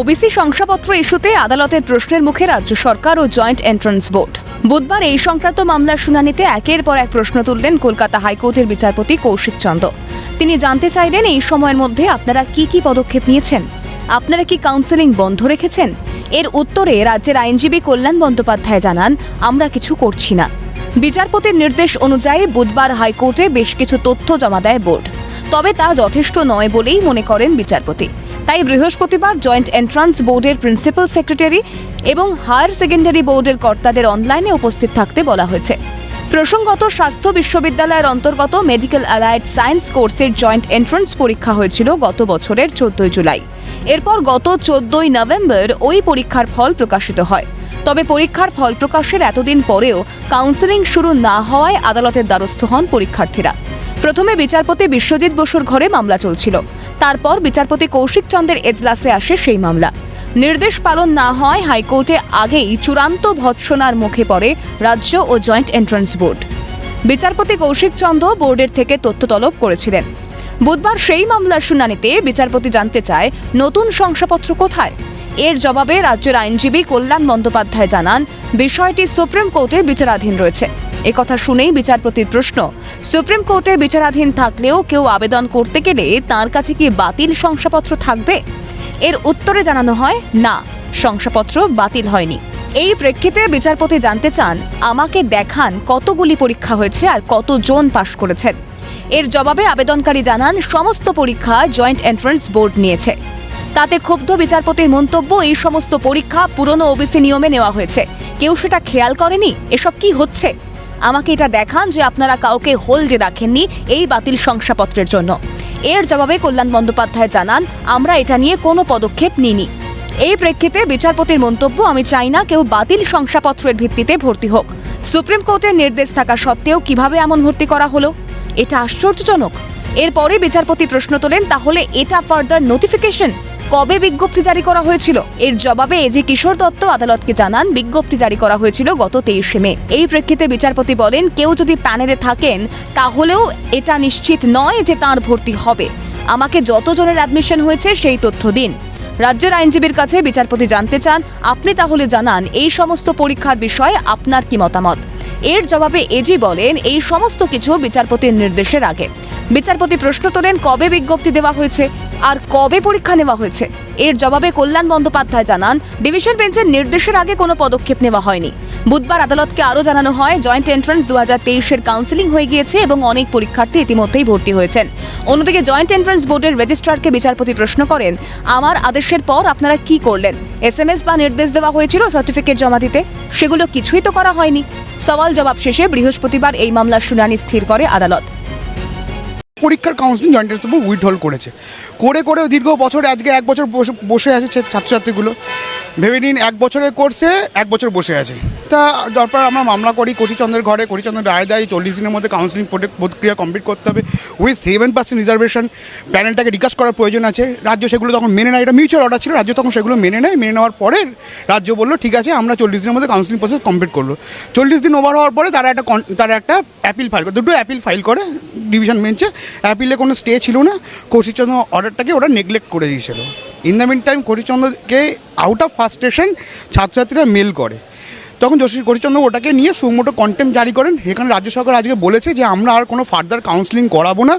OBC শংসাপত্র ইস্যুতে আদালতের প্রশ্নের মুখে রাজ্য সরকার ও জয়েন্ট এন্ট্রান্স বোর্ড। বুধবার এই সংক্রান্ত মামলার শুনানিতে একের পর এক প্রশ্ন তুললেন কলকাতা হাইকোর্টের বিচারপতি কৌশিক চন্দ। তিনি জানতে চাইলেন এই সময়ের মধ্যে আপনারা কি কি পদক্ষেপ নিয়েছেন? আপনারা কি কাউন্সেলিং বন্ধ রেখেছেন? এর উত্তরে রাজ্যের আইনজীবী কল্যাণ বন্দ্যোপাধ্যায় জানান, আমরা কিছু করছি না। বিচারপতির নির্দেশ অনুযায়ী বুধবার হাইকোর্টে বেশ কিছু তথ্য জমা দেয় বোর্ড। তবে তা যথেষ্ট নয় বলেই মনে করেন বিচারপতি। তাই বৃহস্পতিবার জয়েন্ট এন্ট্রান্স বোর্ডের প্রিন্সিপাল সেক্রেটারি এবং হায়ার সেকেন্ডারি বোর্ডের কর্তাদের অনলাইনে উপস্থিত থাকতে বলা হয়েছে। প্রসঙ্গত, স্বাস্থ্য বিশ্ববিদ্যালয়ের অন্তর্গত মেডিকেল অ্যালায়েড সায়েন্স কোর্সের জয়েন্ট এন্ট্রান্স পরীক্ষা হয়েছিল গত বছরের চোদ্দই জুলাই। এরপর গত চোদ্দই নভেম্বর ওই পরীক্ষার ফল প্রকাশিত হয়। তবে পরীক্ষার ফল প্রকাশের এতদিন পরেও কাউন্সেলিং শুরু না হওয়ায় আদালতের দ্বারস্থ হন পরীক্ষার্থীরা। প্রথমে বিচারপতি বিশ্বজিৎ বসুর ঘরে মামলা চলছিল। তারপর বিচারপতি কৌশিক চন্দ্রের এজলাসে আসে সেই মামলা। নির্দেশ পালন না হয় হাইকোর্টে আগেই চূড়ান্ত ভৎসনার মুখে পড়ে রাজ্য ও জয়েন্ট এন্ট্রান্স বোর্ড। বিচারপতি কৌশিক চন্দ্র বোর্ডের থেকে তথ্য তলব করেছিলেন। বুধবার সেই মামলার শুনানিতে বিচারপতি জানতে চায়, নতুন শংসাপত্র কোথায়? এর জবাবে রাজ্যের আইনজীবী কল্যাণ বন্দ্যোপাধ্যায় জানান, বিষয়টি সুপ্রিম কোর্টে বিচারাধীন রয়েছে। একথা শুনেই বিচারপতির প্রশ্ন, সুপ্রিম কোর্টে বিচারাধীন থাকলেও কেউ আবেদন করতে গেলে তার কাছে কি বাতিল শংসাপত্র থাকবে? এর উত্তরে জানানো হয়, না, শংসাপত্র বাতিল হয়নি। এই প্রেক্ষিতে বিচারপতি জানতে চান, আমাকে দেখান কতগুলি পরীক্ষা হয়েছে আর কতজন পাশ করেছেন। এর জবাবে আবেদনকারী জানান, সমস্ত পরীক্ষা জয়েন্ট এন্ট্রান্স বোর্ড নিয়েছে। তাতে ক্ষুব্ধ বিচারপতির মন্তব্য, এই সমস্ত পরীক্ষা পুরনো ওবিসি নিয়মে নেওয়া হয়েছে। কেউ সেটা খেয়াল করেনি? এসব কি হচ্ছে? আমাকে এটা দেখান যে আপনারা কাউকে হোল্ডে রাখেননি এই বাতিল শংসাপত্রের জন্য। এর জবাবে কল্যাণ বন্দ্যোপাধ্যায় জানান, আমরা এটা নিয়ে কোনো পদক্ষেপ নিইনি। এই প্রেক্ষিতে বিচারপতির মন্তব্য, আমি চাই না কেউ বাতিল শংসাপত্রের ভিত্তিতে ভর্তি হোক। সুপ্রিম কোর্টের নির্দেশ থাকা সত্ত্বেও কীভাবে এমন ভর্তি করা হলো? এটা আশ্চর্যজনক। এরপরে বিচারপতি প্রশ্ন তোলেন, তাহলে এটা ফার্দার নোটিফিকেশন কবে বিজ্ঞপ্তি জারি করা হয়েছিল? এর জবাবে এজি কিশোর দত্ত আদালতকে জানান, বিজ্ঞপ্তি জারি করা হয়েছিল গত তেইশে মে। এই প্রেক্ষিতে বিচারপতি বলেন, কেউ যদি প্যানেলে থাকেন, তাহলেও এটা নিশ্চিত নয় যে তার ভর্তি হবে। আমাকে যতজনের অ্যাডমিশন হয়েছে, সেই তথ্য দিন। রাজ্যের আইনজীবীর কাছে বিচারপতি জানতে চান, আপনি তাহলে জানান, এই সমস্ত পরীক্ষার বিষয়ে আপনার কি মতামত? এর জবাবে এজি বলেন, এই সমস্ত কিছু বিচারপতির নির্দেশের আগে। বিচারপতি প্রশ্ন তোলেন, কবে বিজ্ঞপ্তি দেওয়া হয়েছে? আর কবে পরীক্ষা নেওয়া হয়েছে? এর জবাবে কল্যাণ বন্দ্যোপাধ্যায় জানান, ডিভিশন বেঞ্চের নির্দেশের আগে কোনো পদক্ষেপ নেওয়া হয়নি। বুধবার আদালতকে আরও জানানো হয়, জয়েন্ট এন্ট্রান্স দু হাজার তেইশের কাউন্সিলিং হয়ে গিয়েছে এবং অনেক পরীক্ষার্থী ইতিমধ্যেই ভর্তি হয়েছেন। অন্যদিকে জয়েন্ট এন্ট্রান্স বোর্ডের রেজিস্ট্রারকে বিচারপতি প্রশ্ন করেন, আমার আদেশের পর আপনারা কি করলেন? এস এম এস বা নির্দেশ দেওয়া হয়েছিল সার্টিফিকেট জমা দিতে? সেগুলো কিছুই তো করা হয়নি। সওয়াল জবাব শেষে বৃহস্পতিবার এই মামলার শুনানি স্থির করে আদালত। পরীক্ষার কাউন্সিলিং জয়েন্ট এন্ট্রান্স উইথহোল্ড করেছে। করে করে দীর্ঘ বছর, আজকে এক বছর বসে আছে ছাত্রছাত্রীগুলো। ভেবে নিন, এক বছরের কোর্সে এক বছর বসে আছে। তা তারপর আমরা মামলা করি কোটিচন্দ্রের ঘরে। কোটিচন্দ্র রায় দেয়, চল্লিশ দিনের মধ্যে কাউন্সিলিং প্রক্রিয়া কমপ্লিট করতে হবে। উইথ সেভেন পার্সেন্ট রিজার্ভেশন প্যানেলটাকে রিকাস করার প্রয়োজন আছে। রাজ্য সেগুলো তখন মেনে নেয়। এটা মিউচুয়াল অর্ডার ছিল, রাজ্য তখন সেগুলো মেনে নেয়। মেনে নেওয়ার পরে রাজ্য বলল, ঠিক আছে, আমরা চল্লিশ দিনের মধ্যে কাউন্সিলিং প্রসেস কমপ্লিট করল। চল্লিশ দিন ওভার হওয়ার পরে তারা একটা তারা একটা অ্যাপিল ফাইল করে। দুটো অ্যাপিল ফাইল করে ডিভিশন বেঞ্চে অ্যাপিলে কোনো স্টে ছিল না, কৌশিকচন্দ্র অর্ডারটাকে ওরা নেগলেক্ট করে দিয়েছিল। ইন দ্য মিন টাইম কৌশিকচন্দ্রকে আউট অফ ফার্স্টেশন ছাত্রছাত্রীরা মেল করে। তখন যোশী কৌশিকচন্দ্র ওটাকে নিয়ে সুমোটো কন্টেম্প জারি করেন। এখানে রাজ্য সরকার আজকে বলেছে যে, আমরা আর কোনো ফার্দার কাউন্সিলিং করাবো না।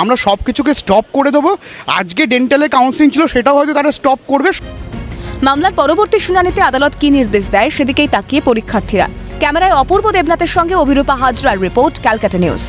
আমরা সব কিছুকে স্টপ করে দেবো। আজকে ডেন্টালে কাউন্সিলিং ছিল, সেটাও হয়তো তারা স্টপ করবে। মামলার পরবর্তী শুনানিতে আদালত কি নির্দেশ দেয় সেদিকেই তাকিয়ে পরীক্ষার্থীরা। ক্যামেরায় অপূর্ব দেবনাথের সঙ্গে অভিরূপা হাজরার রিপোর্ট ক্যালকাটা নিউজ।